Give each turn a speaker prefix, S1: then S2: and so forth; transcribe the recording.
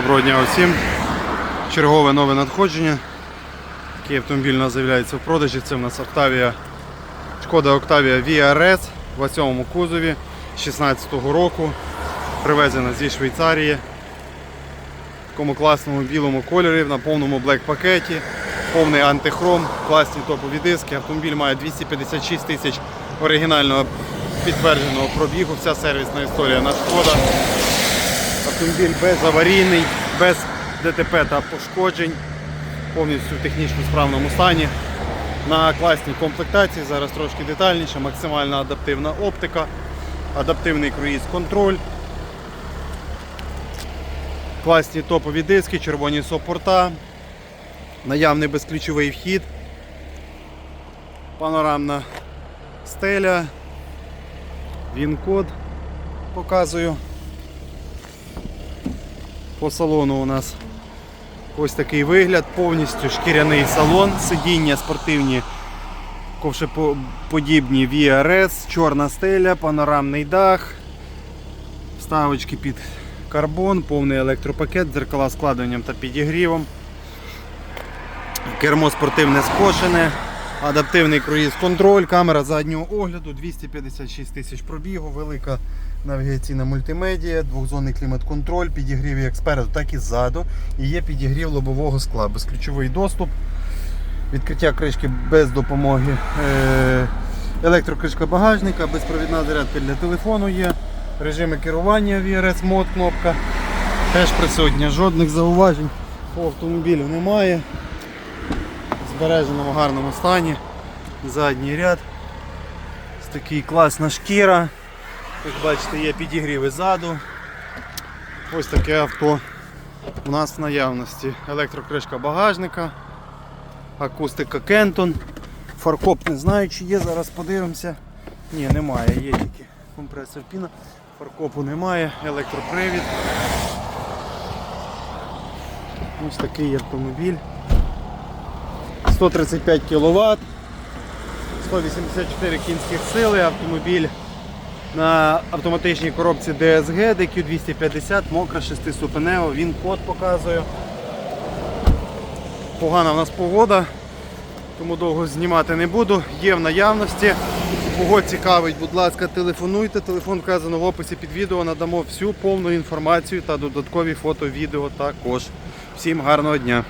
S1: Доброго дня усім. Чергове нове надходження. Такий автомобіль у нас з'являється в продажі. Це у нас Octavia, Шкода Octavia VRS в 7 кузові 16-го року. Привезена зі Швейцарії. В такому класному білому кольорі, на повному блек пакеті, повний антихром, класні топові диски. Автомобіль має 256 тисяч оригінального підтвердженого пробігу. Вся сервісна історія на шкода. Автомобіль безаварійний, без ДТП та пошкоджень, повністю в технічно справному стані. На класній комплектації, зараз трошки детальніше, максимально адаптивна оптика, адаптивний круїз-контроль, класні топові диски, червоні сопорта, наявний безключовий вхід, панорамна стеля, він-код показую. По салону у нас ось такий вигляд, повністю шкіряний салон, сидіння спортивні ковшеподібні VRS, чорна стеля, панорамний дах, вставочки під карбон, повний електропакет, дзеркала складуванням та підігрівом. Кермо спортивне скошене, адаптивний круїз-контроль, камера заднього огляду, 256 тисяч пробігу, велика навігаційна мультимедія, двохзонний клімат-контроль, підігрів як спереду, так і ззаду. І є підігрів лобового скла, безключовий доступ, відкриття кришки без допомоги, е, електрокришка багажника, безпровідна зарядка для телефону є, режими керування VRS мод кнопка. Теж присутня, жодних зауважень по автомобілю немає. Збереженому гарному стані. Задній ряд. Ось такий класна шкіра. Як бачите, є підігріви ззаду. Ось таке авто у нас в наявності. Електрокришка багажника, акустика Кентон. Фаркоп не знаю, чи є, зараз подивимося. Ні, немає, є тільки компресор піна. Фаркопу немає, електропривід. Ось такий автомобіль. 135 кВт, 184 кінських сили, автомобіль на автоматичній коробці DSG, DQ250, мокра 6-ступенева, він код показує. Погана в нас погода, тому довго знімати не буду. Є в наявності. Кого цікавить, будь ласка, телефонуйте. Телефон вказано в описі під відео. Надамо всю повну інформацію та додаткові фото, відео також. Всім гарного дня!